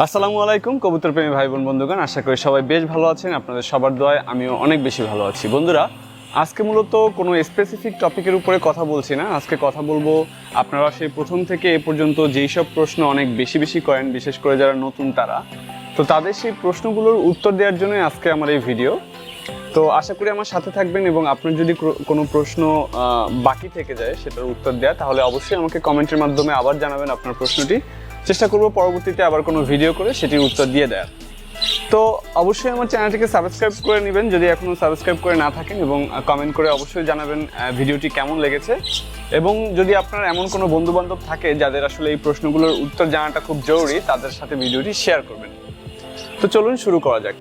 আসসালামু আলাইকুম কবুতর প্রেমী ভাই বোন বন্ধুগণ, আশা করি সবাই বেশ ভালো আছেন, আপনাদের সবার দোয়ায় আমিও অনেক বেশি ভালো আছি। বন্ধুরা, আজকে মূলত কোনো স্পেসিফিক টপিকের উপরে কথা বলছি না, আজকে কথা বলব আপনারা সেই প্রথম থেকে এ পর্যন্ত যেই সব প্রশ্ন অনেক বেশি বেশি করেন, বিশেষ করে যারা নতুন তারা, তো তাদের সেই প্রশ্নগুলোর উত্তর দেওয়ার জন্যই আজকে আমার এই ভিডিও তো আশা করি আমার সাথে থাকবেন এবং আপনার যদি কোনো প্রশ্ন বাকি থেকে যায় সেটার উত্তর দেওয়া তাহলে অবশ্যই আমাকে কমেন্টের মাধ্যমে আবার জানাবেন আপনার প্রশ্নটি। চেষ্টা করব পরবর্তীতে আবার কোনো ভিডিও করে সেটির উত্তর দিয়ে দেয়ার তো অবশ্যই আমার চ্যানেলটিকে সাবস্ক্রাইব করে নেবেন। যদি এখনও সাবস্ক্রাইব করে না থাকেন এবং কমেন্ট করে অবশ্যই জানাবেন ভিডিওটি কেমন লেগেছে। এবং যদি আপনার এমন কোনো বন্ধুবান্ধব থাকে যাদের আসলে এই প্রশ্নগুলোর উত্তর জানাটা খুব জরুরি, তাদের সাথে ভিডিওটি শেয়ার করবেন। তো চলুন শুরু করা যাক।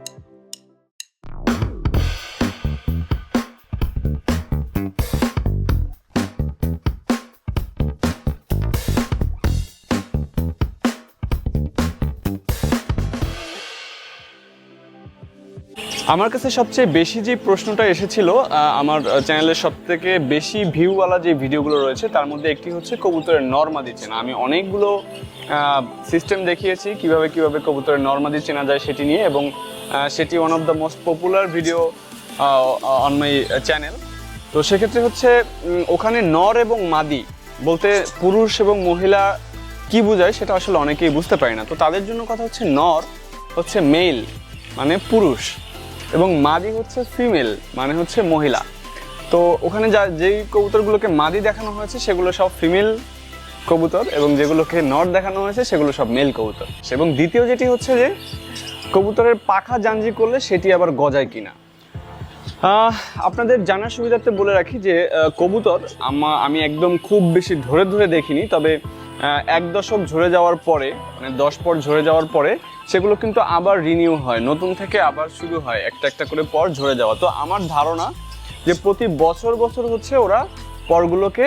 আমার কাছে সবচেয়ে বেশি যে প্রশ্নটা এসেছিল আমার চ্যানেলের সব থেকে বেশি ভিউওয়ালা যে ভিডিওগুলো রয়েছে, তার মধ্যে একটি হচ্ছে কবুতরের নর্মা নর্মাদি চেনা। আমি অনেকগুলো সিস্টেম দেখিয়েছি, কীভাবে কীভাবে কবুতরের নর্মাদি চেনা যায় সেটি নিয়ে, এবং সেটি one of the most popular video on my channel তো সেক্ষেত্রে হচ্ছে ওখানে নর এবং মাদি, বলতে পুরুষ এবং মহিলা কি বোঝায় সেটা আসলে অনেকেই বুঝতে পারে না। তো তাদের জন্য কথা হচ্ছে নর হচ্ছে মেল মানে পুরুষ। এবং মাদি হচ্ছে ফিমেল মানে হচ্ছে মহিলা। তো ওখানে যা, যেই কবুতরগুলোকে মাদি দেখানো হয়েছে, সেগুলো সব ফিমেল কবুতর এবং যেগুলোকে নর দেখানো হয়েছে, সেগুলো সব মেল কবুতর। এবং দ্বিতীয় যেটি হচ্ছে যে, কবুতরের পাখা জাঞ্জি করলে সেটি আবার গজায় কিনা। আপনাদের জানার সুবিধার্থে বলে রাখি যে কবুতর আমা একদম খুব বেশি ধরে ধরে দেখিনি, তবে এক দশক ঝরে যাওয়ার পরে মানে দশ পর ঝরে যাওয়ার পরে, সেগুলো কিন্তু আবার রিনিউ হয়, নতুন থেকে আবার শুরু হয়, একটা একটা করে পর ঝরে যাওয়া। তো আমার ধারণা যে প্রতি বছর বছর হচ্ছে ওরা পরগুলোকে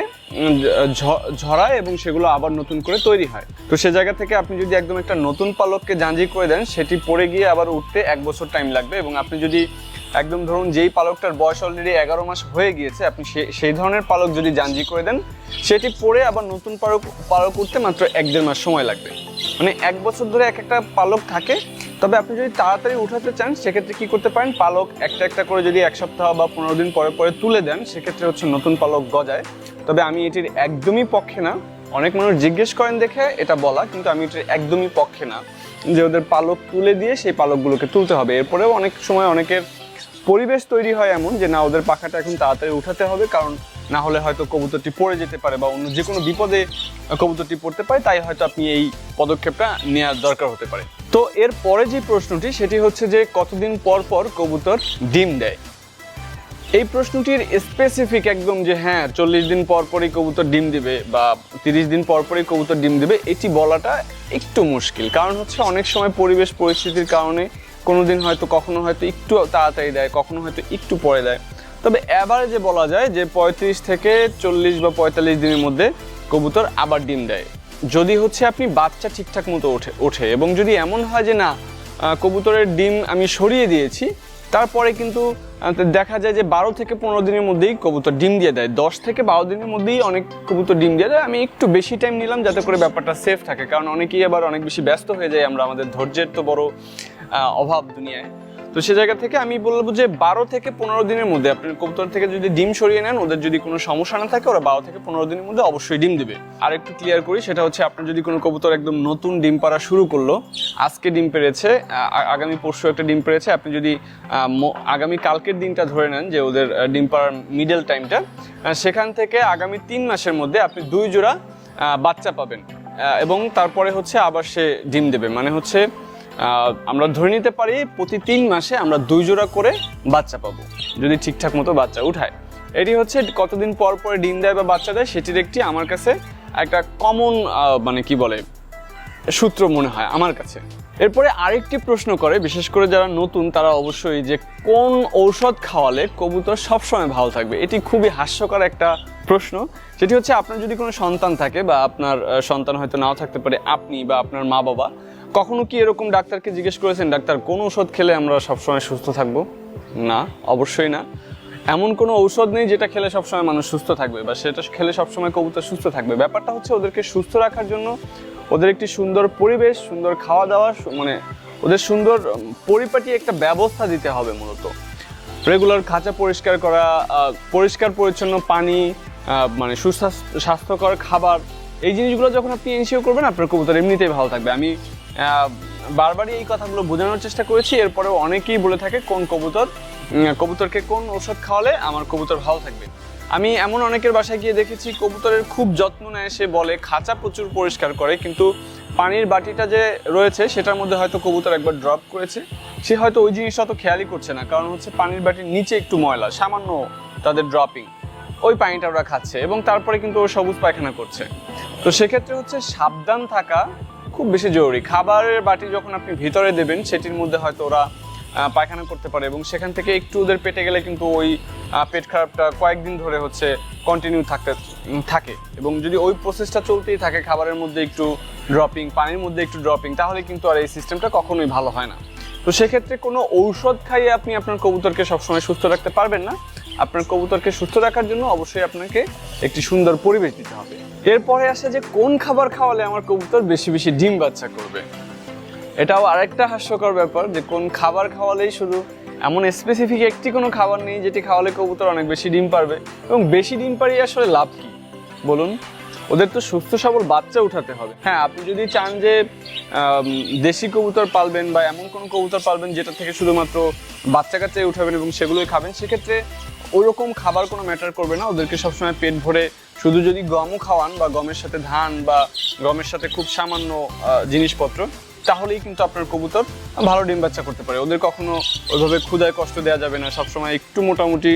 ঝরায় এবং সেগুলো আবার নতুন করে তৈরি হয়। তো সে জায়গা থেকে আপনি যদি একদম একটা নতুন পালককে জাঞ্জি করে দেন, সেটি পড়ে গিয়ে আবার উঠতে এক বছর টাইম লাগবে এবং আপনি যদি একদম ধরুন যেই পালকটার বয়স অলরেডি এগারো মাস হয়ে গিয়েছে, আপনি সেই ধরনের পালক যদি জাঞ্জি করে দেন, সেটি পরে আবার নতুন পালক পালক উঠতে মাত্র এক দেড় মাস সময় লাগবে। মানে এক বছর ধরে এক একটা পালক থাকে, তবে আপনি যদি তাড়াতাড়ি উঠাতে চান, সেক্ষেত্রে কি করতে পারেন? পালক একটা একটা করে যদি এক সপ্তাহ বা পনেরো দিন পরে পরে তুলে দেন, সেক্ষেত্রে হচ্ছে নতুন পালক গজায়। তবে আমি এটির একদমই পক্ষে না। অনেক মানুষ জিজ্ঞেস করেন দেখে এটা বলা, কিন্তু আমি এটির একদমই পক্ষে না। যে ওদের পালক তুলে দিয়ে সেই পালকগুলোকে তুলতে হবে। এরপরেও অনেক সময় অনেকের পরিবেশ তৈরি হয় এমন যে না, ওদের পাখাটা এখন তাড়াতাড়ি উঠাতে হবে, কারণ না হলে হয়তো কবুতরটি পড়ে যেতে পারে বা অন্য যে কোনো বিপদে কবুতরটি পড়তে পারে, তাই হয়তো আপনি এই পদক্ষেপটা নেওয়ার দরকার হতে পারে। তো এর পরে যে প্রশ্নটি, সেটি হচ্ছে যে কতদিন পর পর কবুতর ডিম দেয়? এই প্রশ্নটির স্পেসিফিক একদম যে হ্যাঁ চল্লিশ দিন পর পরই কবুতর ডিম দিবে বা তিরিশ দিন পর পরই কবুতর ডিম দিবে, এটি বলাটা একটু মুশকিল। কারণ হচ্ছে অনেক সময় পরিবেশ পরিস্থিতির কারণে কোনো দিন হয়তো কখনো হয়তো একটু তাড়াতাড়ি দেয়, কখনো হয়তো একটু পরে দেয়। তবে অ্যাভারেজে বলা যায় যে পঁয়ত্রিশ থেকে চল্লিশ বা পঁয়তাল্লিশ দিনের মধ্যে কবুতর আবার ডিম দেয়। যদি হচ্ছে আপনি বাচ্চা ঠিকঠাক মতো ওঠে ওঠে এবং যদি এমন হয় যে না কবুতরের ডিম আমি সরিয়ে দিয়েছি, তারপরে কিন্তু দেখা যায় যে বারো থেকে পনেরো দিনের মধ্যেই কবুতর ডিম দিয়ে দেয়। দশ থেকে বারো দিনের মধ্যেই অনেক কবুতর ডিম দিয়ে দেয়। আমি একটু বেশি টাইম নিলাম যাতে করে ব্যাপারটা সেফ থাকে। কারণ অনেকেই আবার অনেক বেশি ব্যস্ত হয়ে যায়। আমরা আমাদের ধৈর্যের তো বড় অভাব দুনিয়ায়। তো সে জায়গা থেকে আমি বলব যে বারো থেকে পনেরো দিনের মধ্যে আপনি কবুতর থেকে যদি ডিম সরিয়ে নেন, ওদের যদি কোনো সমস্যা না থাকে, ওরা বারো থেকে পনেরো দিনের মধ্যে অবশ্যই ডিম দেবে। আর একটু ক্লিয়ার করি, সেটা হচ্ছে আপনার যদি কোনো কবুতর একদম নতুন ডিম পাড়া শুরু করল, আজকে ডিম পেরেছে আগামী পরশু একটা ডিম পেরেছে আপনি যদি আগামী কালকের দিনটা ধরে নেন যে ওদের ডিম পাড়ার মিডল টাইমটা সেখান থেকে আগামী তিন মাসের মধ্যে আপনি দুই জোড়া বাচ্চা পাবেন। এবং তারপরে হচ্ছে আবার সে ডিম দেবে। মানে হচ্ছে আমরা ধরে নিতে পারি প্রতি তিন মাসে আমরা দুই জোড়া করে বাচ্চা পাবো, যদি ঠিকঠাক মতো বাচ্চা উঠায়। এটি হচ্ছে কতদিন পর পরে ডিম দেয় বা বাচ্চা দেয়, সেটির একটি আমার কাছে একটা কমন মানে কি বলে, সূত্র মনে হয় আমার কাছে। এরপরে আরেকটি প্রশ্ন করে, বিশেষ করে যারা নতুন, তারা অবশ্যই যে কোন ঔষধ খাওয়ালে কবুতর সবসময় ভালো থাকবে? এটি খুবই হাস্যকর একটা প্রশ্ন। সেটি হচ্ছে, আপনার যদি কোনো সন্তান থাকে বা আপনার সন্তান হয়তো নাও থাকতে পারে, আপনি বা আপনার মা বাবা কখনো কি এরকম ডাক্তারকে জিজ্ঞেস করেছেন, ডাক্তার, কোন ওষুধ খেলে আমরা সবসময় সুস্থ থাকব? না, অবশ্যই না। এমন কোনো ঔষধ নেই যেটা খেলে সবসময় মানুষ সুস্থ থাকবে বা সেটা খেলে সবসময় কবুতর সুস্থ থাকবে। ব্যাপারটা হচ্ছে ওদেরকে সুস্থ রাখার জন্য ওদের একটি সুন্দর পরিবেশ, সুন্দর খাওয়া দাওয়া মানে ওদের সুন্দর পরিপাটি একটা ব্যবস্থা দিতে হবে মূলত। রেগুলার খাঁচা পরিষ্কার করা পরিষ্কার পরিচ্ছন্ন পানি মানে সুস্বাস্থ্য, স্বাস্থ্যকর খাবার, এই জিনিসগুলো যখন আপনি এনশিওর করবেন, আপনার কবুতর এমনিতেই ভালো থাকবে। আমি বারবারই এই কথাগুলো বোঝানোর চেষ্টা করেছি। এরপরেও অনেকেই বলে থাকে, কোন কবুতর? কবুতরকে কোন ওষুধ খাওয়ালে আমার কবুতর ভালো থাকবে? আমি এমন অনেকের বাসায় গিয়ে দেখেছি, কবুতরের খুব যত্ন নেয়, সে বলে, খাঁচা প্রচুর পরিষ্কার করে, কিন্তু পানির বাটিটা যে রয়েছে, সেটার মধ্যে হয়তো কবুতর একবার ড্রপ করেছে। সে হয়তো ওই জিনিসটা তো খেয়ালই করছে না, কারণ হচ্ছে পানির বাটির নিচে একটু ময়লা, সামান্য তাদের ড্রপিং ওই পানিটা ওরা খাচ্ছে এবং তারপরে কিন্তু ও সবুজ পায়খানা করছে। তো সেক্ষেত্রে হচ্ছে সাবধান থাকা খুব বেশি জরুরি। খাবারের বাটি যখন আপনি ভিতরে দেবেন, সেটির মধ্যে হয়তো ওরা পায়খানা করতে পারে এবং সেখান থেকে একটু ওদের পেটে গেলে কিন্তু ওই পেট খারাপটা কয়েকদিন ধরে হচ্ছে কন্টিনিউ থাকতে থাকে। এবং যদি ওই প্রসেসটা চলতেই থাকে, খাবারের মধ্যে একটু ড্রপিং পানির মধ্যে একটু ড্রপিং তাহলে কিন্তু আর এই সিস্টেমটা কখনোই ভালো হয় না। তো সেক্ষেত্রে কোনো ঔষধ খাইয়ে আপনি আপনার কবুতরকে সবসময় সুস্থ রাখতে পারবেন না। আপনার কবুতরকে সুস্থ রাখার জন্য অবশ্যই আপনাকে একটি সুন্দর পরিবেশ দিতে হবে। এরপরে আসে যে কোন খাবার খাওয়ালে আমার কবুতর বেশি বেশি ডিম বাচ্চা করবে। এটাও আরেকটা হাস্যকর ব্যাপার যে কোন খাবার খাওয়ালেই শুধু এমন স্পেসিফিক একটি কোনো খাবার নেই যেটি খাওয়ালে কবুতর অনেক বেশি ডিম পারবে। এবং বেশি ডিম পারিয়ে আসলে লাভ কি? বলুন, ওদের তো সুস্থ সবল বাচ্চা উঠাতে হবে। হ্যাঁ আপনি যদি চান যে দেশি কবুতর পালবেন বা এমন কোনো কবুতর পালবেন যেটা থেকে শুধুমাত্র বাচ্চা কাচ্চাই উঠাবেন এবং সেগুলোই খাবেন, সেক্ষেত্রে ওরকম খাবার কোনো ম্যাটার করবে না। ওদেরকে সবসময় পেট ভরে শুধু যদি গমও খাওয়ান বা গমের সাথে ধান বা গমের সাথে খুব সামান্য জিনিসপত্র, তাহলেই কিন্তু আপনার কবুতর ভালো ডিম বাচ্চা করতে পারে। ওদের কখনো ওইভাবে ক্ষুদায় কষ্ট দেওয়া যাবে না। সবসময় একটু মোটামুটি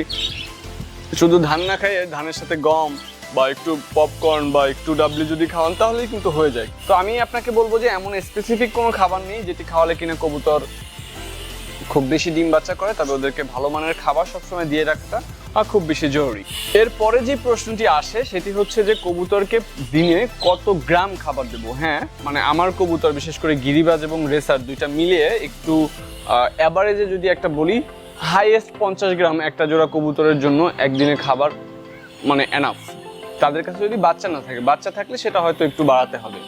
শুধু ধান না খাইয়ে ধানের সাথে গম বা একটু পপকর্ন বা একটু ডাবলি যদি খাওয়ান, তাহলেই কিন্তু হয়ে যায়। তো আমি আপনাকে বলব যে, এমন স্পেসিফিক কোনো খাবার নেই যেটি খাওয়ালে কিনা কবুতর খুব বেশি ডিম বাচ্চা করে তবে ওদেরকে ভালো মানের খাবার সবসময় দিয়ে আহ, খুব বেশি জরুরি। এরপরে যে প্রশ্নটি আসে সেটি হচ্ছে যে কবুতরকে দিনে কত গ্রাম খাবার দেবো? হ্যাঁ মানে আমার কবুতর বিশেষ করে গিরিবাজ এবং রেসার দুইটা মিলিয়ে একটু অ্যাভারেজে যদি একটা বলি হাইয়েস্ট পঞ্চাশ গ্রাম একটা জোড়া কবুতরের জন্য একদিনে খাবার মানে এনাফ তাদের কাছে যদি বাচ্চা না থাকে বাচ্চা থাকলে সেটা হয়তো একটু বাড়াতে হবে।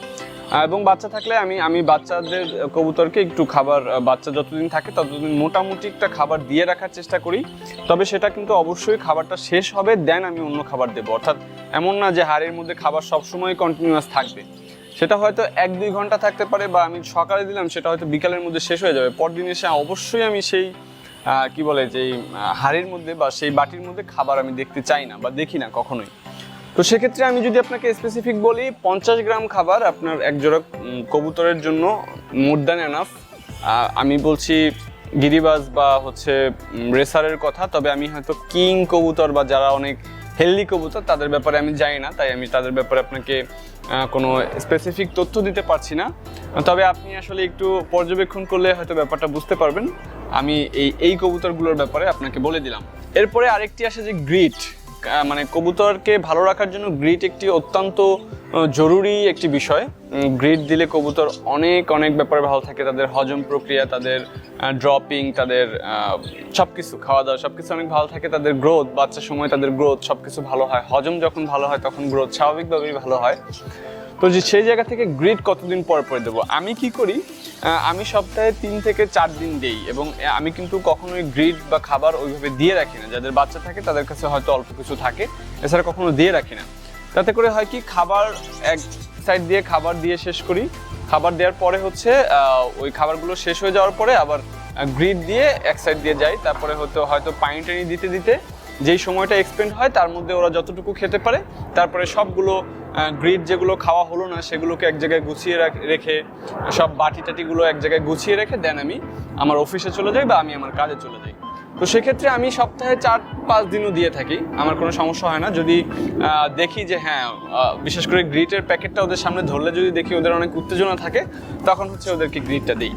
এবং বাচ্চা থাকলে আমি আমি বাচ্চাদের কবুতরকে একটু খাবার বাচ্চা যতদিন থাকে ততদিন মোটামুটি একটা খাবার দিয়ে রাখার চেষ্টা করি। তবে সেটা কিন্তু অবশ্যই খাবারটা শেষ হবে দেন আমি অন্য খাবার দেবো। অর্থাৎ এমন না যে হাড়ের মধ্যে খাবার সবসময় কন্টিনিউয়াস থাকবে। সেটা হয়তো এক দুই ঘণ্টা থাকতে পারে বা আমি সকালে দিলাম, সেটা হয়তো বিকালের মধ্যে শেষ হয়ে যাবে। পরদিন এসে অবশ্যই আমি সেই কি বলে যে হাড়ির মধ্যে বা সেই বাটির মধ্যে খাবার আমি দেখতে চাই না বা দেখি না কখনোই। তো সেক্ষেত্রে আমি যদি আপনাকে স্পেসিফিক বলি, পঞ্চাশ গ্রাম খাবার আপনার এক জোড়া কবুতরের জন্য মোর দ্যান এনাফ আমি বলছি গিরিবাজ বা হচ্ছে রেসারের কথা, তবে আমি হয়তো কিং কবুতর বা যারা অনেক হেলদি কবুতর, তাদের ব্যাপারে আমি জানি না, তাই আমি তাদের ব্যাপারে আপনাকে কোনো স্পেসিফিক তথ্য দিতে পারছি না। তবে আপনি আসলে একটু পর্যবেক্ষণ করলে হয়তো ব্যাপারটা বুঝতে পারবেন। আমি এই এই কবুতরগুলোর ব্যাপারে আপনাকে বলে দিলাম। এরপরে আরেকটি আসে যে গ্রিট মানে কবুতরকে ভালো রাখার জন্য গ্রিট একটি অত্যন্ত জরুরি একটি বিষয়। গ্রিট দিলে কবুতর অনেক অনেক ব্যাপারে ভালো থাকে। তাদের হজম প্রক্রিয়া, তাদের ড্রপিং তাদের সব কিছু খাওয়া দাওয়া সব কিছু অনেক ভালো থাকে। তাদের গ্রোথ বাচ্চার সময় তাদের গ্রোথ সব কিছু ভালো হয়। হজম যখন ভালো হয়, তখন গ্রোথ স্বাভাবিকভাবেই ভালো হয়। তো যে সেই জায়গা থেকে গ্রিড কতদিন পর পরে দেবো? আমি কি করি? আমি সপ্তাহে তিন থেকে চার দিন দেই এবং আমি কিন্তু কখনোই গ্রিড বা খাবার ওইভাবে দিয়ে রাখি না। যাদের বাচ্চা থাকে তাদের কাছে হয়তো অল্প কিছু থাকে, এছাড়া কখনো দিয়ে রাখি না। তাতে করে হয় কি, খাবার এক সাইড দিয়ে খাবার দিয়ে শেষ করি। খাবার দেওয়ার পরে হচ্ছে ওই খাবারগুলো শেষ হয়ে যাওয়ার পরে আবার গ্রিড দিয়ে এক সাইড দিয়ে যাই। তারপরে হয়তো হয়তো পানি টানি দিতে দিতে যেই সময়টা এক্সপেন্ড হয়, তার মধ্যে ওরা যতটুকু খেতে পারে, তারপরে সবগুলো গ্রিড যেগুলো খাওয়া হলো না, সেগুলোকে এক জায়গায় গুছিয়ে রেখে সব বাটি টাটিগুলো এক জায়গায় গুছিয়ে রেখে দেন আমি আমার অফিসে চলে যাই বা আমি আমার কাজে চলে যাই। তো সেক্ষেত্রে আমি সপ্তাহে চার, পাঁচ দিনও দিয়ে থাকি, আমার কোনো সমস্যা হয় না। যদি দেখি যে হ্যাঁ বিশেষ করে গ্রিটের প্যাকেটটা ওদের সামনে ধরলে যদি দেখি ওদের অনেক উত্তেজনা থাকে, তখন হচ্ছে ওদেরকে গ্রিটটা দিই।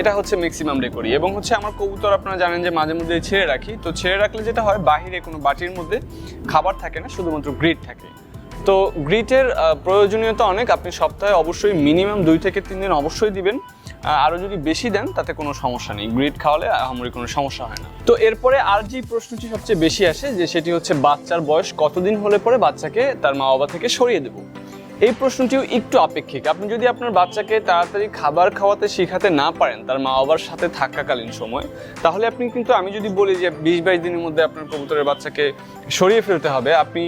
এটা হচ্ছে ম্যাক্সিমাম করি এবং হচ্ছে আমার কবুতর আপনারা জানেন যে মাঝে মধ্যে ছেড়ে রাখি। তো ছেড়ে রাখলে যেটা হয়, বাহিরে কোনো বাটির মধ্যে খাবার থাকে না, শুধুমাত্র গ্রিট থাকে। তো গ্রিটের প্রয়োজনীয়তা অনেক। আপনি সপ্তাহে অবশ্যই মিনিমাম দুই থেকে তিন দিন অবশ্যই দিবেন। আরও যদি বেশি দেন, তাতে কোনো সমস্যা নেই। গ্রিট খাওয়ালে আহামরি কোনো সমস্যা হয় না। তো এরপরে আর যে প্রশ্নটি সবচেয়ে বেশি আসে, যে সেটি হচ্ছে বাচ্চার বয়স কতদিন হলে পরে বাচ্চাকে তার মা বাবা থেকে সরিয়ে দেবো। এই প্রশ্নটিও একটু আপেক্ষিক। আপনি যদি আপনার বাচ্চাকে তাড়াতাড়ি খাবার খাওয়াতে শেখাতে না পারেন, তার মা বাবার সাথে থাকাকালীন সময়, তাহলে আপনি কিন্তু, আমি যদি বলি যে বিশ বাইশ দিনের মধ্যে আপনার কবুতরের বাচ্চাকে সরিয়ে ফেলতে হবে, আপনি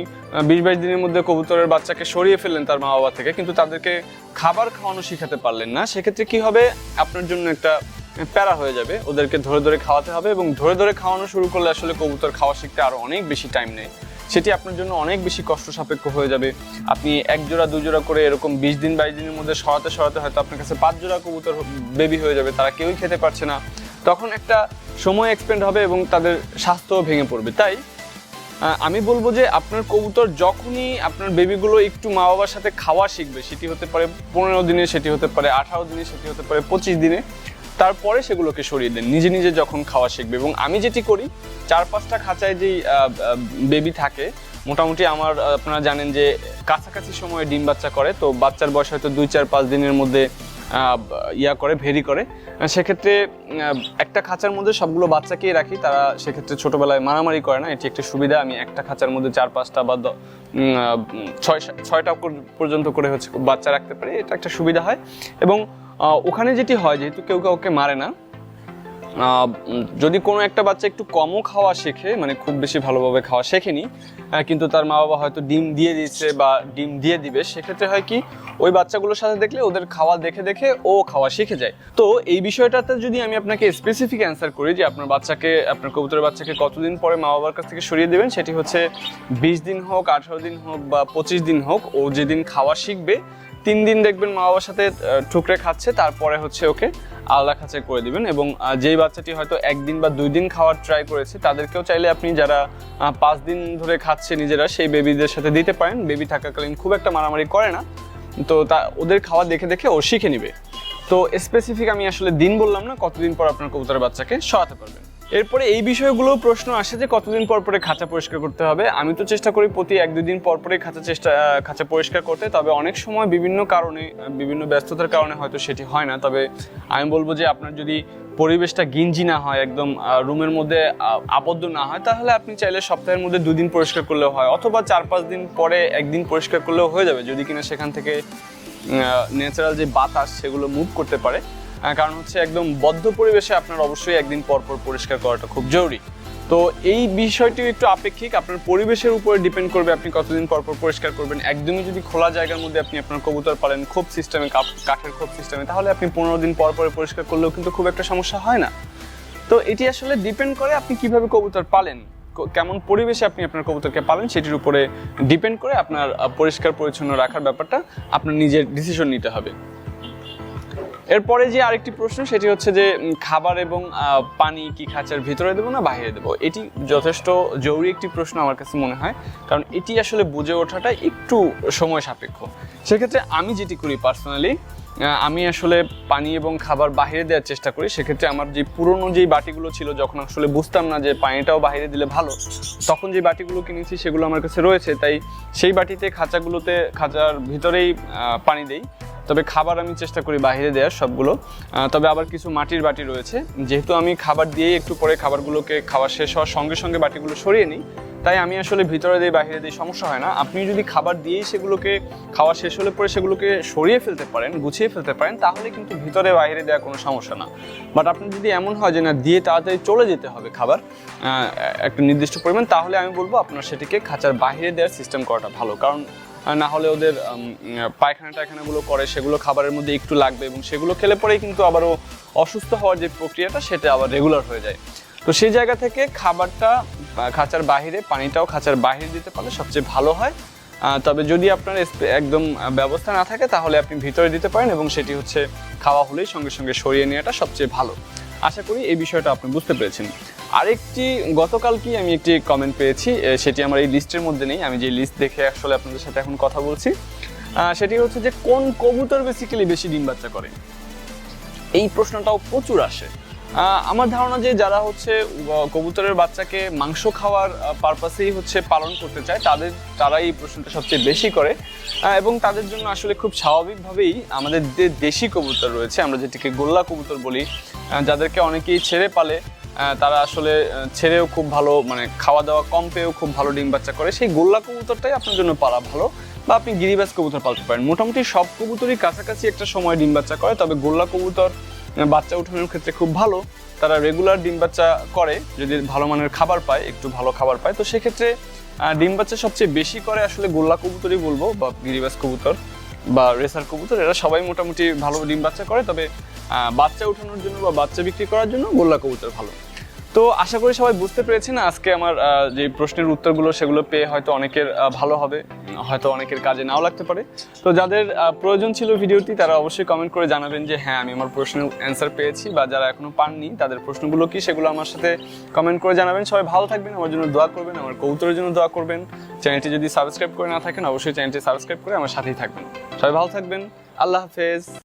বিশ বাইশ দিনের মধ্যে কবুতরের বাচ্চাকে সরিয়ে ফেললেন তার মা বাবা থেকে, কিন্তু তাদেরকে খাবার খাওয়ানো শেখাতে পারলেন না, সেক্ষেত্রে কি হবে? আপনার জন্য একটা প্যারা হয়ে যাবে, ওদেরকে ধরে ধরে খাওয়াতে হবে এবং ধরে ধরে খাওয়ানো শুরু করলে আসলে কবুতর খাওয়া শিখতে আরও অনেক বেশি টাইম নেয়। সেটি আপনার জন্য অনেক বেশি কষ্ট সাপেক্ষ হয়ে যাবে। আপনি এক জোড়া দু জোড়া করে এরকম বিশ দিন, বাইশ দিনের মধ্যে সরাতে সরাতে হয়তো আপনার কাছে পাঁচ জোড়া কবুতর বেবি হয়ে যাবে, তারা কেউই খেতে পারছে না। তখন একটা সময় এক্সপেন্ড হবে এবং তাদের স্বাস্থ্যও ভেঙে পড়বে। তাই আমি বলব যে আপনার কবুতর যখনই আপনার বেবিগুলো একটু মা বাবার সাথে খাওয়া শিখবে, সেটি হতে পারে পনেরো দিনে, সেটি হতে পারে আঠারো দিনে, সেটি হতে পারে পঁচিশ দিনে তারপরে সেগুলোকে সরিয়ে দেন, নিজে নিজে যখন খাওয়া শিখবে। এবং আমি যেটি করি, চার পাঁচটা খাঁচায় যেই বেবি থাকে, মোটামুটি আমার আপনারা জানেন যে কাছাকাছি সময়ে ডিম বাচ্চা করে, তো বাচ্চার বয়স হয়তো দুই চার পাঁচ দিনের মধ্যে ইয়া করে, ভেরি করে। সেক্ষেত্রে একটা খাঁচার মধ্যে সবগুলো বাচ্চাকেই রাখি, তারা সেক্ষেত্রে ছোটোবেলায় মারামারি করে না, এটি একটা সুবিধা। আমি একটা খাঁচার মধ্যে চার পাঁচটা বা ছয় ছয়টা পর্যন্ত করে হচ্ছে বাচ্চা রাখতে পারি, এটা একটা সুবিধা হয়। এবং ওখানে যেটি হয়, যেহেতু কেউ কাউকে মারে না যদি কোনো একটা বাচ্চা একটু কমও খাওয়া শেখে মানে খুব বেশি ভালোভাবে খাওয়া শেখেনি কিন্তু তার মা বাবা হয়তো ডিম দিয়ে দিচ্ছে বা ডিম দিয়ে দিবে, সেক্ষেত্রে হয় কি, ওই বাচ্চাগুলোর সাথে দেখলে ওদের খাওয়া দেখে দেখে ও খাওয়া শিখে যায়। তো এই বিষয়টাতে যদি আমি আপনাকে স্পেসিফিক অ্যান্সার করি যে আপনার বাচ্চাকে, আপনার কবুতরের বাচ্চাকে কতদিন পরে মা বাবার কাছ থেকে সরিয়ে দেবেন, সেটি হচ্ছে বিশ দিন হোক, আঠারো দিন হোক বা পঁচিশ দিন হোক, ও যেদিন খাওয়া শিখবে তিন দিন দেখবেন মা বাবার সাথে ঠুকরে খাচ্ছে, তারপরে হচ্ছে ওকে আলাদা খাঁচায় করে দিবেন এবং যেই বাচ্চাটি হয়তো একদিন বা দুই দিন খাওয়ার ট্রাই করেছে, তাদেরকেও চাইলে আপনি যারা পাঁচ দিন ধরে খাচ্ছে নিজেরা, সেই বেবিদের সাথে দিতে পারেন। বেবি থাকাকালীন খুব একটা মারামারি করে না। তো তা, ওদের খাওয়া দেখে দেখে ও শিখে নিবে। তো স্পেসিফিক আমি আসলে দিন বললাম না, কতদিন পর আপনার কবুতরের বাচ্চাকে সরাতে পারবেন। এরপরে এই বিষয়গুলো প্রশ্ন আসে যে কতদিন পর পরে খাঁচা পরিষ্কার করতে হবে। আমি তো চেষ্টা করি প্রতি এক দুই দিন পর পরে খাঁচা চেষ্টা খাঁচা পরিষ্কার করতে। তবে অনেক সময় বিভিন্ন কারণে বিভিন্ন ব্যস্ততার কারণে হয়তো সেটি হয় না। তবে আমি বলব যে আপনার যদি পরিবেশটা গিঞ্জি না হয়, একদম রুমের মধ্যে আবদ্ধ না হয়, তাহলে আপনি চাইলে সপ্তাহের মধ্যে দুদিন পরিষ্কার করলেও হয়। অথবা চার পাঁচ দিন পরে একদিন পরিষ্কার করলেও হয়ে যাবে। যদি কিনা সেখান থেকে ন্যাচারাল যে বাতাস, সেগুলো মুভ করতে পারে। কারণ হচ্ছে একদম বদ্ধ পরিবেশে আপনার অবশ্যই একদিন পর পর পরিষ্কার করাটা খুব জরুরি। তো এই বিষয়টিও একটু আপেক্ষিক, আপনার পরিবেশের উপরে ডিপেন্ড করবে আপনি কতদিন পর পর পরিষ্কার করবেন। একদমই যদি খোলা জায়গার মধ্যে আপনি আপনার কবুতর পালেন, খোপ সিস্টেমে কাঠের খোপ সিস্টেমে তাহলে আপনি পনেরো দিন পর পরে পরিষ্কার করলেও কিন্তু খুব একটা সমস্যা হয় না। তো এটি আসলে ডিপেন্ড করে আপনি কীভাবে কবুতর পালেন কেমন পরিবেশে আপনি আপনার কবুতরকে পালেন, সেটির উপরে ডিপেন্ড করে আপনার পরিষ্কার পরিচ্ছন্ন রাখার ব্যাপারটা আপনার নিজের ডিসিশন নিতে হবে। এরপরে যে আরেকটি প্রশ্ন, সেটি হচ্ছে যে খাবার এবং পানি কি খাঁচার ভিতরে দেবো না বাইরে দেবো? এটি যথেষ্ট জরুরি একটি প্রশ্ন আমার কাছে মনে হয়, কারণ এটি আসলে বুঝে ওঠাটা একটু সময় সাপেক্ষ। সেক্ষেত্রে আমি যেটি করি পার্সোনালি আমি আসলে পানি এবং খাবার বাইরে দেওয়ার চেষ্টা করি। সেক্ষেত্রে আমার যে পুরনো যেই বাটিগুলো ছিল, যখন আসলে বুঝতাম না যে পানিটাও বাইরে দিলে ভালো, তখন যে বাটিগুলো কিনেছি সেগুলো আমার কাছে রয়েছে। তাই সেই বাটিতে খাঁচাগুলোতে, খাঁচার ভিতরেই পানি দেই। তবে খাবার আমি চেষ্টা করি বাইরে দেওয়ার সবগুলো। তবে আবার কিছু মাটির বাটি রয়েছে। যেহেতু আমি খাবার দিয়েই একটু পরে খাবারগুলোকে খাওয়া শেষ হওয়ার সঙ্গে সঙ্গে বাটিগুলো সরিয়ে নিই, তাই আমি আসলে ভিতরে দিয়ে বাইরে দিয়ে সমস্যা হয় না। আপনি যদি খাবার দিয়েই সেগুলোকে খাওয়া শেষ হলে পরে সেগুলোকে সরিয়ে ফেলতে পারেন, গুছিয়ে ফেলতে পারেন, তাহলে কিন্তু ভিতরে বাইরে দেওয়া কোনো সমস্যা না। বাট আপনি যদি এমন হয় যে না, দিয়ে তাড়াতাড়ি চলে যেতে হবে খাবার একটা নির্দিষ্ট পরিমাণ, তাহলে আমি বলব আপনার সেটিকে খাঁচার বাইরে দেওয়ার সিস্টেম করাটা ভালো। কারণ না হলে ওদের পায়খানা টায়খানাগুলো করে, সেগুলো খাবারের মধ্যে একটু লাগবে এবং সেগুলো খেলে পরেই কিন্তু আবারও অসুস্থ হওয়ার যে প্রক্রিয়াটা, সেটা আবার রেগুলার হয়ে যায়। তো সেই জায়গা থেকে খাবারটা খাঁচার বাহিরে, পানিটাও খাঁচার বাহিরে দিতে পারলে সবচেয়ে ভালো হয়। তবে যদি আপনার একদম ব্যবস্থা না থাকে, তাহলে আপনি ভিতরে দিতে পারেন এবং সেটি হচ্ছে খাওয়া হলেই সঙ্গে সঙ্গে সরিয়ে নেওয়াটা সবচেয়ে ভালো। আশা করি এই বিষয়টা আপনি বুঝতে পেরেছেন। আরেকটি গতকালকেই আমি একটি কমেন্ট পেয়েছি সেটি আমার এই লিস্টের মধ্যে নেই, আমি যে লিস্ট দেখে আসলে আপনাদের সাথে এখন কথা বলছি সেটি হচ্ছে যে কোন কবুতর বেসিক্যালি বেশি ডিম বাচ্চা করে? এই প্রশ্নটাও প্রচুর আসে। আমার ধারণা যে যারা হচ্ছে কবুতরের বাচ্চাকে মাংস খাওয়ার পারপাসেই হচ্ছে পালন করতে চায়, তাদের, তারাই এই প্রশ্নটা সবচেয়ে বেশি করে। এবং তাদের জন্য আসলে খুব স্বাভাবিকভাবেই আমাদের যে দেশি কবুতর রয়েছে, আমরা যেটিকে গোল্লা কবুতর বলি যাদেরকে অনেকেই ছেড়ে পালে তারা আসলে ছেড়েও খুব ভালো মানে খাওয়া দাওয়া কম পেয়েও খুব ভালো ডিম বাচ্চা করে। সেই গোল্লা কবুতরটাই আপনার জন্য পালা ভালো বা আপনি গিরিবাজ কবুতর পালতে পারেন। মোটামুটি সব কবুতরই কাছাকাছি একটা সময় ডিম বাচ্চা করে, তবে গোল্লা কবুতর বাচ্চা উঠানোর ক্ষেত্রে খুব ভালো। তারা রেগুলার ডিম বাচ্চা করে, যদি ভালো মানের খাবার পায়, একটু ভালো খাবার পায়। তো সেক্ষেত্রে ডিম বাচ্চা সবচেয়ে বেশি করে আসলে গোল্লা কবুতরই বলব, বা গিরিবাজ কবুতর বা রেসার কবুতর। এরা সবাই মোটামুটি ভালো ডিম বাচ্চা করে, তবে বাচ্চা উঠানোর জন্য বা বাচ্চা বিক্রি করার জন্য গোল্লা কবুতর ভালো। তো আশা করি সবাই বুঝতে পেরেছেন আজকে আমার যে প্রশ্নের উত্তরগুলো সেগুলো পেয়ে হয়তো অনেকের ভালো হবে, হয়তো অনেকের কাজে নাও লাগতে পারে। তো যাদের প্রয়োজন ছিল ভিডিওটি, তারা অবশ্যই কমেন্ট করে জানাবেন যে হ্যাঁ আমি আমার প্রশ্নের অ্যান্সার পেয়েছি বা যারা এখনও পাননি, তাদের প্রশ্নগুলো কি? সেগুলো আমার সাথে কমেন্ট করে জানাবেন। সবাই ভালো থাকবেন, আমার জন্য দোয়া করবেন, আমার কৌতরের জন্য দোয়া করবেন। চ্যানেলটি যদি সাবস্ক্রাইব করে না থাকেন, অবশ্যই চ্যানেলটি সাবস্ক্রাইব করে আমার সাথেই থাকবেন। সবাই ভালো থাকবেন, আল্লাহ হাফেজ।